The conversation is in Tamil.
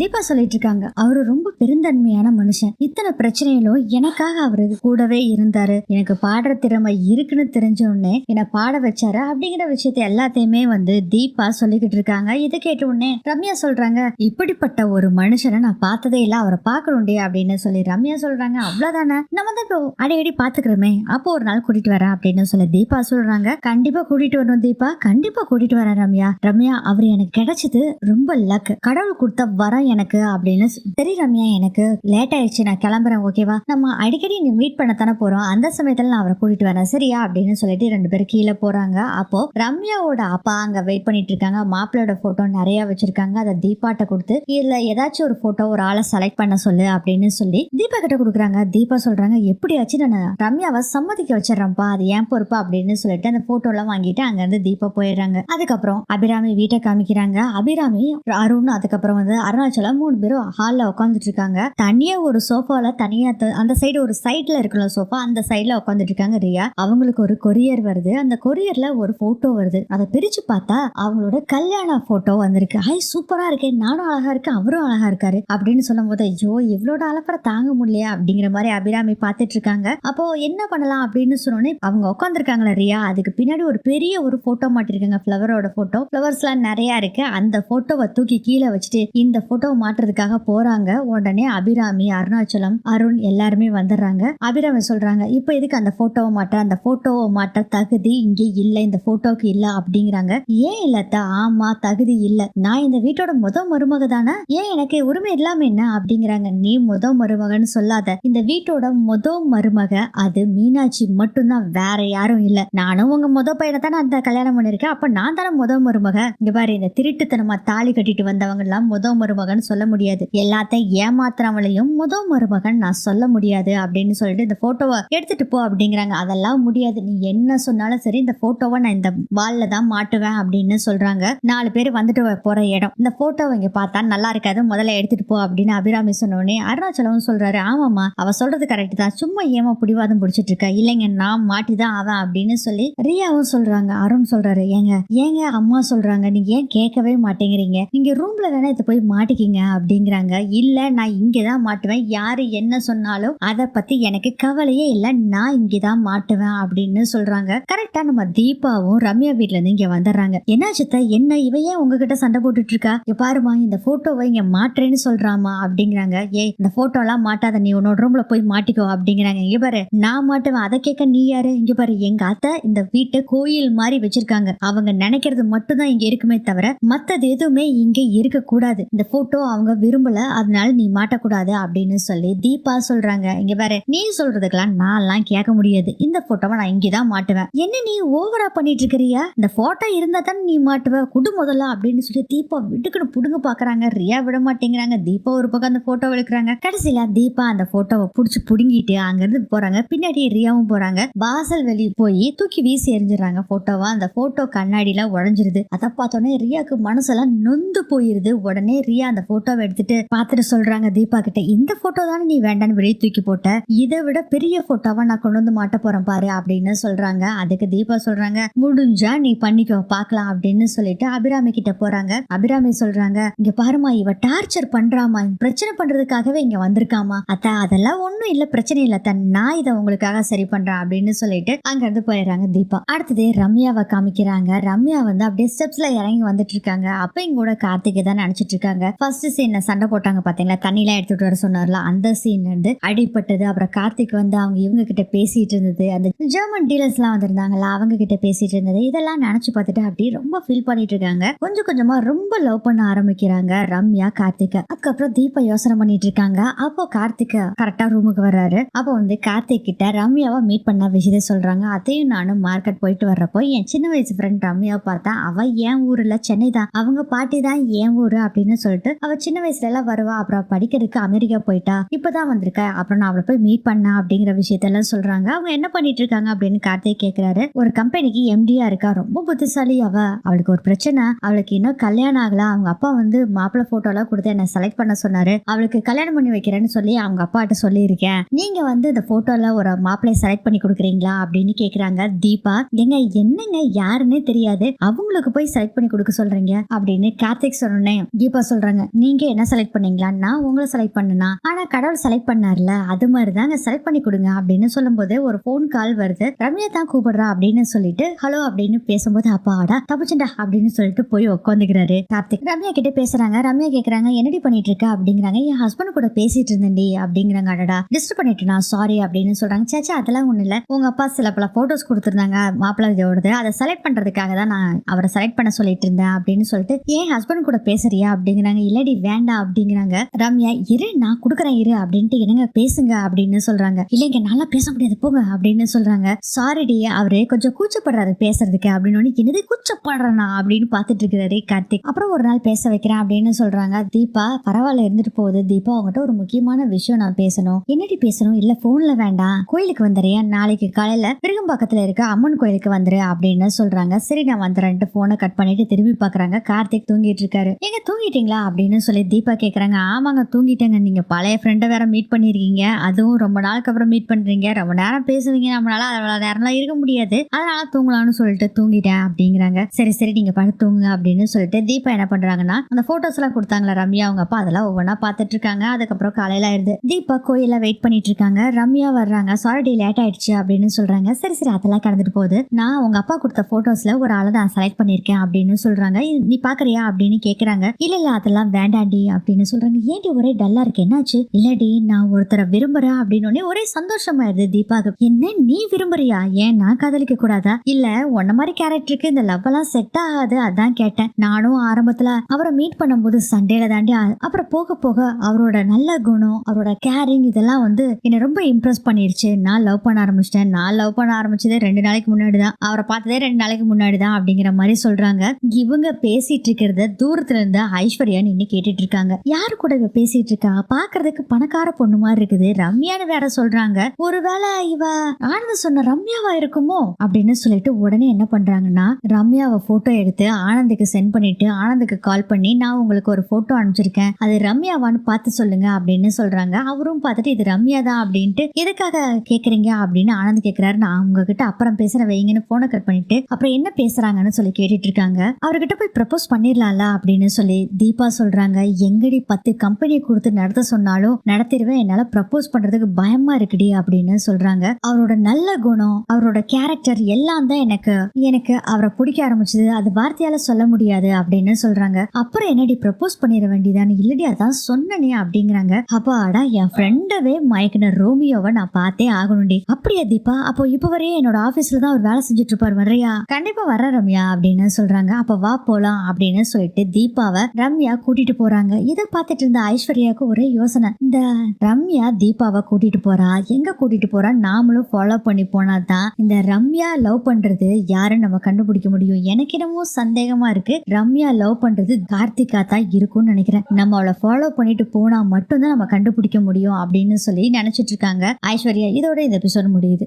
தீபா சொல்லிட்டு இருக்காங்க. அவரு ரொம்ப பெருந்தன்மையான மனுஷன். இத்தனை பிரச்சனையிலும் எனக்காக அவரு கூடவே இருந்தாரு. எனக்கு பாடுற திறமை இருக்குன்னு தெரிஞ்ச உடனே என்னை பாட வச்சாரு. அப்படிங்கிற விஷயத்த எல்லாத்தையுமே வந்து தீபா சொல்லிக்கிட்டு இருக்காங்க. இதை கேட்ட உடனே ரம்யா சொல்றாங்க இப்படிப்பட்ட ஒரு மனுஷனை நான் பார்த்ததே இல்ல. அவரை பார்க்கணுண்டே அப்படின்னு சொல்லி ரம்யா சொல்றாங்க. அவ்வளவுதானே? நம்ம தான் இப்போ அடிக்கடி பாத்துக்கிறோமே அப்போ ஒரு நாள் கூட்டிட்டு வரேன் அப்படின்னு சொல்லி தீபா சொல்றாங்க. கண்டிப்பா கூட்டிட்டு வரணும் தீபா. கண்டிப்பா கூட்டிட்டு வரேன் ரம்யா. ரம்யா அவர் எனக்கு கிடைச்சது ரொம்ப லக் கடவுள் கொடுத்த வரம் எனக்கு அப்படின்னு சொ- சரி ரம்யா எனக்கு லேட் ஆயிடுச்சு நான் கிளம்புறேன் ஓகேவா நம்ம அடிக்கடி நீ மீட் பண்ணத்தானே போறோம். அந்த சமயத்துல நான் அவரை கூட்டிட்டு வரேன். சரியா? அப்படின்னு சொல்லிட்டு ரெண்டு பேரும் கீழே போறாங்க. அப்போ ரம்யாவோட அப்பா அங்க வெயிட் பண்ணிட்டு இருக்காங்க. மாப்பிள்ளையோட போட்டோ நிறைய வச்சிருக்காங்க. அதை தீபாட்ட கொடுத்து இதுல ஏதாச்சும் ஒரு போட்டோ ஒரு ஆளை செலக்ட் பண்ண சொல்லு அப்படின்னு சொல்லி தீபா கிட்ட கொடுக்குறாங்க. தீபா சொல்றாங்க எப்படியாச்சும் நான் ரம்யாவை சம்மதிக்க வச்சிடறேன்ப்பா. அது ஏன் பொறுப்பு? அப்படின்னு சொல்லிட்டு அந்த போட்டோ எல்லாம் வாங்கிட்டு அங்க இருந்து தீபா போயிடுறாங்க. அதுக்கப்புறம் அபிராமி வீட்டை காமிக்கிறாங்க. அபிராமி அருண் அதுக்கப்புறம் வந்து அருணாச்சலம் மூணு பேரும் ஹால்ல உட்காந்துட்டு இருக்காங்க தனியா ஒரு சோஃபால தனியா த- அந்த சைடு ஒரு சைட்ல இருக்கிற சோஃபா அந்த சைடுல உட்காந்துட்டு இருக்காங்க ரியா. அவங்களுக்கு ஒரு கொரியர் வருது. அந்த கொரியர்ல ஒரு போட்டோ வருது. அதை பிரிச்சு பார்த்தா அவங்களோட கல்யாண போட்டோ வந்திருக்கு. ஹாய் சூப்பரா இருக்கேன் நானும் அழகா இருக்கேன். அவரும் அழகா இருக்காரு. அப்படின்னு சொல்லும் போது ஐயோ இவ்வளோட அலப்பற தாங்க முடியலையா? அப்படிங்கிற மாதிரி அபிராமி பார்த்துட்டு இருக்காங்க அப்போ என்ன பண்ணலாம் அப்படின்னு சொன்னோடனே அவங்க உட்காந்துருக்காங்களா ரியா? அதுக்கு பின்னாடி ஒரு பெரிய ஒரு போட்டோ மாட்டிருக்காங்க. ஃப்ளவரோட போட்டோ ஃப்ளவர்ஸ்லாம் நிறைய இருக்கு. அந்த போட்டோவை தூக்கி கீழே வச்சுட்டு இந்த ஃபோட்டோ மாட்டுறதுக்காக போறாங்க. உடனே அபிராமி அருணாச்சலம் அருண் எல்லாருமே வந்துடுறாங்க. அபிராமி சொல்றாங்க இப்போ எதுக்கு அந்த போட்டோவை மாட்ட? அந்த போட்டோவை மாட்ட தகுதி இங்கே இல்லை. இந்த போட்டோக்கு இல்ல அப்படிங்கிறாங்க. ஏன் இல்லத்தா ஆமா தகுதி இல்ல. நான் இந்த வீட்டோட முத மருமக தானே? ஏன் எனக்கு உரிமை இல்லாம என்ன? அப்படிங்கிறாங்க. நீ முத மருமகன்னு சொல்லாத. இந்த வீட்டோட முத மருமக அது மீனாட்சி மட்டும்தான். வேற யாரும் இல்ல. நானும் உங்க முத பையனை தானே அந்த கல்யாணம் பண்ணிருக்கேன் அப்ப நான் தானே முத மருமக? இங்க பாரு இந்த திருட்டுத்தனமா தாலி கட்டிட்டு வந்தவங்க எல்லாம் முத மருமகன் சொல்ல முடியாது. எல்லாத்தையும் ஏமாத்துறவங்களையும் முத மருமகன் நான் சொல்ல முடியாது அப்படின்னு சொல்லிட்டு இந்த போட்டோவை எடுத்துட்டு போ அப்படிங்கிறாங்க. அதெல்லாம் முடியாது. நீ என்ன சொன்னாலும் சரி இந்த போட்டோவை நான் இந்த வால்ல தான் மாட்டுவேன் அப்படின்னு சொல்றாங்க. நாலு பேர் வந்துட்டு போற இடம். இந்த போட்டோவை இங்க பார்த்தா நல்லா இருக்காது. முதல்ல எடுத்துட்டு போ அப்படின்னு அபிராமி சொன்னோடனே அருணாச்சலம் சொல்றாரு. ஆமாமா அவ சொல்றது கரெக்ட் தான். சும்மா ஏமா பிடிவாதம் பிடிச்சிட்டு இருக்கா. இல்லைங்க நான் மாட்டி தான் அவன் அப்படின்னு சொல்லி ரியாவும் சொல்றாங்க. அருண் சொல்றாரு. ஏங்க ஏங்க அம்மா சொல்றாங்க. நீங்க ஏன் கேட்கவே மாட்டேங்கிறீங்க? நீங்க ரூம்ல வேணா இதை போய் மாட்டி மாட்டிக்கிங்க அப்படிங்கிறாங்க. இல்ல நான் இங்கே தான் மாட்டுவேன். யாரு என்ன சொன்னாலும் அதை பத்தி எனக்கு கவலையே இல்லை. நான் இங்கே தான் மாட்டுவேன் அப்படின்னு சொல்றாங்க. கரெக்டா நம்ம தீபாவும் ரம்யா வீட்ல இருந்து இங்க வந்துடுறாங்க. என்ன சித்த என்ன? இவ ஏன் உங்ககிட்ட சண்டை போட்டுட்டு இருக்கா பாருமா இந்த போட்டோவை இங்க மாட்டுறேன்னு சொல்றாமா அப்படிங்கிறாங்க. ஏய் இந்த போட்டோ எல்லாம் மாட்டாத. நீ உன்னோட ரூம்ல போய் மாட்டிக்கோ அப்படிங்கிறாங்க. இங்க பாரு நான் மாட்டுவேன். அதை கேட்க நீ யாரு? இங்க பாரு எங்க அத்தை இந்த வீட்டை கோயில் மாதிரி வச்சிருக்காங்க. அவங்க நினைக்கிறது மட்டும்தான் இங்க இருக்குமே தவிர மத்தது எதுவுமே இங்க இருக்க கூடாது இந்த போட்டோ அவங்க விரும்பல. அதனால நீ மாட்டக்கூடாது அப்படின்னு சொல்லி தீபா சொல்றாங்க. இங்க பாரு நீ சொல்றதுக்கெல்லாம் நான்லாம் கேட்க முடியாது. இந்த போட்டோவை நான் இங்கேதான் மாட்டுவேன். என்ன நீ ஓவரா பண்ணிட்டு இருக்கிறியா இந்த போட்டோ இருந்தா தானே நீ மாட்டுவ? குடு முதல்ல அப்படின்னு சொல்லி தீபா விட்டுக்குன்னு புடுங்க பாக்குறாங்க. ரியா விட மாட்டேங்கிறாங்க தீபா ஒரு பக்கம் அந்த போட்டோ எடுக்கிறாங்க கடைசியில தீபா அந்த போட்டோவை புடிச்சு புடுங்கிட்டு அங்கிருந்து போறாங்க. பின்னாடி ரியாவும் போறாங்க. வாசல் வெளியே போய் தூக்கி வீசி எரிஞ்சிடறாங்க போட்டோவா அந்த போட்டோ கண்ணாடியில உடஞ்சிருது. அதை பார்த்தோன்னே ரியாக்கு மனசெல்லாம் நொந்து போயிருது. உடனே ரியா அந்த போட்டோவை எடுத்துட்டு பார்த்துட்டு சொல்றாங்க தீபா கிட்ட இந்த போட்டோ தானே நீ வேண்டான்னு வெளியே தூக்கி போட்ட? இதை விட பெரிய போட்டோவா நான் கொண்டு வந்து மாட்ட போறேன் பாரு அப்படின்னு சொல்றாங்க. அதுக்கு தீபா சொல்றாங்க முடிஞ்சா நீ பண்ணிக்கோ பார்க்கலாம் அப்படின்னு சொல்லிட்டு அபிராமி கிட்ட போறாங்க. அபிராமி சொல்றாங்க இங்க பாருமா இவ டார்ச்சர் பண்றாமா பிரச்சனை பண்றதுக்காகவே இங்க வந்திருக்காமா அத்தா அதெல்லாம் ஒண்ணும் இல்ல பிரச்சனை இல்ல தன் நான் இதை உங்களுக்காக சரி பண்றேன் அப்படின்னு சொல்லிட்டு அங்க இருந்து போயிடுறாங்க தீபா. அடுத்தது ரம்யாவை காமிக்கிறாங்க. ரம்யா வந்து அப்படியே ஸ்டெப்ஸ்ல இறங்கி வந்துட்டு இருக்காங்க. அப்ப இங்க கூட கார்த்திகை தான் நினைச்சிட்டு இருக்காங்க. ஃபர்ஸ்ட் சீன்ல சண்டை போட்டாங்க பாத்தீங்களா? தண்ணிலாம் எடுத்துட்டு வர சொன்னார்ல அந்த சீன் வந்து அடிபட்டது. அப்புறம் கார்த்திக் வந்து அவங்க இவங்க கிட்ட பேசிட்டு இருந்தது. அந்த ஜெர்மன் டீலர்ஸ் எல்லாம் வந்திருந்தாங்கல்ல அவங்க கிட்ட பேசிட்டு இருந்தது. இதெல்லாம் நினைச்சு பார்த்துட்டு அப்படியே ரொம்ப ஃபீல் பண்ணிட்டு இருக்காங்க. கொஞ்சம் கொஞ்சமா ரொம்ப லவ் பண்ண ஆரம்பிக்கிறாங்க ரம்யா கார்த்திகை. அதுக்கப்புறம் தீபா யோசனை பண்ணிட்டு இருக்காங்க. அப்போ கார்த்திகை கரெக்டா ரூமுக்கு வர்றாரு. அப்போ வந்து கார்த்திக் கிட்ட ரம்யாவை மீட் பண்ண விஷயத்தை சொல்றாங்க. அதையும் நானும் மார்க்கெட் போயிட்டு வர்றப்போ என் சின்ன வயசு ஃப்ரெண்ட் ரம்யாவை பார்த்தா அவ என் ஊர்ல சென்னை தான். அவங்க பாட்டி தான் என் ஊரு அப்படின்னு சொல்லிட்டு அவ சின்ன வயசுல எல்லாம் வருவா அப்புறம் படிக்கிறதுக்கு அமெரிக்கா போயிட்டா இப்பதான் வந்திருக்க அப்புறம் நான் அவளை போய் மீட் பண்ணா அப்படிங்கிற விஷயத்தெல்லாம் சொல்றாங்க. அவங்க என்ன பண்ணிட்டு இருக்காங்க அப்படின்னு கார்த்திக் கேக்குறாரு. ஒரு கம்பெனிக்கு எம்டியா இருக்கா ரொம்ப புத்திசாலி அவ. அவளுக்கு ஒரு பிரச்சனை. அவளுக்கு இன்னும் கல்யாணம் ஆகல. அவங்க அப்பா வந்து மாப்பிள்ள போட்டோ எல்லாம் கொடுத்து என்ன செலக்ட் பண்ண சொன்னாரு. அவளுக்கு கல்யாணம் பண்ணி வைக்கிறேன்னு சொல்லி அவங்க அப்பாட்ட சொல்லியிருக்கேன். நீங்க வந்து இந்த போட்டோல ஒரு மாப்பிள்ளைய செலக்ட் பண்ணி கொடுக்குறீங்களா அப்படின்னு கேக்குறாங்க தீபா. எங்க என்னங்க யாருன்னே தெரியாது. அவங்களுக்கு போய் செலக்ட் பண்ணி கொடுக்க சொல்றீங்க அப்படின்னு கார்த்திக் சொன்னேன் தீபா சொல்றாங்க. நீங்க என்ன செலக்ட் பண்ணீங்களா? நான் உங்களை செலக்ட் பண்ணனா? ஆனா கடவுள் செலக்ட் பண்ணார்ல அது மாதிரி தாங்க செலக்ட் பண்ணி கொடுங்க அப்படின்னு சொல்லும்போது ஒரு ஃபோன் கால் வருது. ரம்யா தான் கூப்பிடுறா அப்படின்னு சொல்லிட்டு ஹலோ அப்படின்னு பேசும்போது அப்பாடா தப்பிச்சுண்டா அப்படின்னு சொல்லிட்டு போய் உட்காந்துக்கிறாரு கார்த்திக். ரம்யா கிட்ட பேசுறாங்க. ரம்யா கேக்குறாங்க என்னடி பண்ணிட்டு இருக்க அப்படிங்கிறாங்க. என் ஹஸ்பண்ட் கூட பேசிட்டு இருந்தேன்டி அப்படிங்கிறாங்க. அடடா டிஸ்டர்ப் பண்ணிட்டேனா? சாரி அப்படின்னு சொல்றாங்க. சேச்சா அதெல்லாம் ஒண்ணு இல்ல. உங்க அப்பா சில பல போட்டோஸ் கொடுத்துருந்தாங்க மாப்பிள்ளை இதோடது. அதை செலக்ட் பண்றதுக்காக தான் நான் அவரை செலக்ட் பண்ண சொல்லிட்டு இருந்தேன் அப்படின்னு சொல்லிட்டு ஏன் ஹஸ்பண்ட் கூட பேசுறியா? அப்படிங்கிறாங்க. இல்லடி வேண்டாம் அப்படிங்கிறாங்க. ரம்யா இரு நான் கொடுக்குறேன் இரு அப்படின்ட்டு என்னங்க பேசுங்க அப்படின்னு சொல்றாங்க. இல்லைங்க நல்லா பேச முடியாது போங்க அப்படின்னு சொல்றாங்க. சாரிடி அவரு கொஞ்சம் கூச்சப்படுறாரு பேசுறதுக்கு அப்படின்னு என்னது கூச்சப்படுறனா அப்படின்னு பார்த்துட்டு இருக்கிறாரு கார்த்திக். அப்புறம் ஒரு நாள் பேச வைக்கிறேன் அப்படின்னு சொல்றாங்க. தீபா பரவாயில்ல இருந்துட்டு போகுது. தீபா அவங்ககிட்ட ஒரு முக்கியமான விஷயம் நான் பேசணும். என்னடி பேசணும்? இல்ல போன்ல வேண்டாம் கோயிலுக்கு வந்துறியா? நாளைக்கு காலையில விருகம்பாக்கத்துல இருக்க அம்மன் கோயிலுக்கு வந்துரு அப்படின்னு சொல்றாங்க. சரி நான் வந்துறேன்ட்டு போனை கட் பண்ணிட்டு திரும்பி பாக்குறாங்க. கார்த்திக் தூங்கிட்டு இருக்காரு எங்க தூங்கிட்டீங்களா அப்படின்னு சொல்லி தீபா கேட்குறாங்க ஆமாங்க தூங்கிட்டேங்க. நீங்கள் பழைய ஃப்ரெண்டை வேற மீட் பண்ணியிருக்கீங்க அதுவும் ரொம்ப நாளுக்கு அப்புறம் மீட் பண்ணுறீங்க ரொம்ப நேரம் பேசுவீங்க. நம்மளால அவ்வளோ நேரம்லாம் இருக்க முடியாது. அதனால தூங்கலாம்னு சொல்லிட்டு தூங்கிட்டேன் அப்படிங்கிறாங்க. சரி சரி நீங்கள் படுத்து தூங்குங்க அப்படின்னு சொல்லிட்டு தீபா என்ன பண்ணுறாங்கன்னா அந்த ஃபோட்டோஸ்லாம் கொடுத்தாங்களா ரம்யா அவங்க அப்பா அதெல்லாம் ஒவ்வொன்றா பார்த்துட்டு இருக்காங்க. அதுக்கப்புறம் காலையில் ஆயிடுது தீபா கோயிலில் வெயிட் பண்ணிட்டு இருக்காங்க. ரம்யா வர்றாங்க. சாரி லேட் ஆயிடுச்சு அப்படின்னு சொல்றாங்க. சரி சரி அதெல்லாம் கடந்துட்டு போகுது. நான் உங்க அப்பா கொடுத்த போட்டோஸ்ல ஒரு ஆளை நான் செலக்ட் பண்ணிருக்கேன் அப்படின்னு சொல்றாங்க. நீ பாக்குறியா அப்படின்னு கேக்குறாங்க. இல்ல இல்ல அதெல்லாம் வேண்டாண்டி அப்படின்னு சொல்றாங்க. ஏன்டி ஒரே டல்லா இருக்கு? என்னாச்சு? இல்லடி நான் ஒருத்தரை விரும்புறேன் அப்படின்னு ஒரே சந்தோஷமாயிருது தீபாவுக்கு என்ன நீ விரும்புறியா? ஏன் நான் காதலிக்க கூடாதா? இல்ல உன்ன மாதிரி கேரக்டருக்கு இந்த லவ் எல்லாம் செட் ஆகாது அதான் கேட்டேன். நானும் ஆரம்பத்துல அவரை மீட் பண்ணும்போது சண்டேல தாண்டி அப்புறம் போக போக அவரோட நல்ல குணம் அவரோட கேரிங் இதெல்லாம் வந்து என்னை ரொம்ப இம்ப்ரெஸ் பண்ணிருச்சு. நான் லவ் பண்ண ஆரம்பிச்சிட்டேன். நான் லவ் பண்ண ஆரம்பிச்சதே ரெண்டு நாளைக்கு முன்னாடி தான். அவரை பார்த்ததே ரெண்டு நாளைக்கு முன்னாடி தான் அப்படிங்கிற மாதிரி சொல்றாங்க. இவங்க பேசிட்டு இருக்கிறத தூரத்துல இருந்த ஐஸ்வர்யா நீ அப்படின்னு கேட்டுட்டு இருக்காங்க யாரு கூட இவ பேசிட்டு இருக்கா பாக்குறதுக்கு பணக்கார பொண்ணு மாதிரி இருக்குது. ரம்யான்னு வேற சொல்றாங்க. ஒருவேளை இவ ஆனந்த் சொன்ன ரம்யாவா இருக்குமோ? அப்படின்னு சொல்லிட்டு உடனே என்ன பண்றாங்கன்னா ரம்யாவை போட்டோ எடுத்து ஆனந்துக்கு சென்ட் பண்ணிட்டு ஆனந்துக்கு கால் பண்ணி நான் உங்களுக்கு ஒரு போட்டோ அனுப்பிச்சிருக்கேன். அது ரம்யாவான்னு பார்த்து சொல்லுங்க அப்படின்னு சொல்றாங்க. அவரும் பார்த்துட்டு இது ரம்யா தான் அப்படின்ட்டு எதுக்காக கேக்குறீங்க? அப்படின்னு ஆனந்த் கேக்குறாரு. நான் உங்ககிட்ட அப்புறம் பேசுறேன் வைங்கன்னு போனை கட் பண்ணிட்டு அப்புறம் என்ன பேசுறாங்கன்னு சொல்லி கேட்டுட்டு இருக்காங்க அவர்கிட்ட போய் ப்ரப்போஸ் பண்ணிடலாம்ல அப்படின்னு சொல்லி தீபா சொல்றாங்க எங்கடி பத்து கம்பெனி கொடுத்து நடத்த சொன்னாலும் நடத்திடுவேன் என்னால ப்ரப்போஸ் பண்றதுக்கு பயமா இருக்குடி அப்படின்னு சொல்றாங்க. அவரோட நல்ல குணம் அவரோட கேரக்டர் எல்லாம் தான் எனக்கு எனக்கு அவரை பிடிக்க ஆரம்பிச்சது. அது வார்த்தையால சொல்ல முடியாது அப்படின்னு சொல்றாங்க. அப்புறம் என்னடி ப்ரப்போஸ் பண்ணிட வேண்டியதானே? இல்லடி அதான் சொன்னனே அப்படிங்கிறாங்க. அப்பாடா என் ஃப்ரெண்டவே மயக்கின ரோமியோவை நான் பார்த்தே ஆகணும்டி. அப்படியா தீபா அப்போ இப்போ வரையே என்னோட ஆபீஸ்ல தான் அவர் வேலை செஞ்சுட்டு இருப்பார் வர்றியா? கண்டிப்பா வர ரம்யா அப்படின்னு சொல்றாங்க. அப்ப வா போலாம் அப்படின்னு சொல்லிட்டு தீபாவை ரம்யா கூட்டிட்டு போறாங்க. இதை பார்த்துட்டு இருந்த ஐஸ்வர்யாவுக்கு ஒரே யோசனை. இந்த ரம்யா தீபாவை கூட்டிட்டு போறா. எங்க கூட்டிட்டு போறா? நாமளும் ஃபாலோ பண்ணி போனா தான் இந்த ரம்யா லவ் பண்றது யாருன்னு நம்ம கண்டுபிடிக்க முடியும்? எனக்கு என்னமோ சந்தேகமா இருக்கு. ரம்யா லவ் பண்றது கார்த்திகா தான் இருக்கும்னு நினைக்கிறேன். நம்ம அவளை ஃபாலோ பண்ணிட்டு போனா மட்டும்தான் நம்ம கண்டுபிடிக்க முடியும் அப்படின்னு சொல்லி நினைச்சிட்டு இருக்காங்க ஐஸ்வர்யா. இதோட இந்த எபிசோட் முடியுது.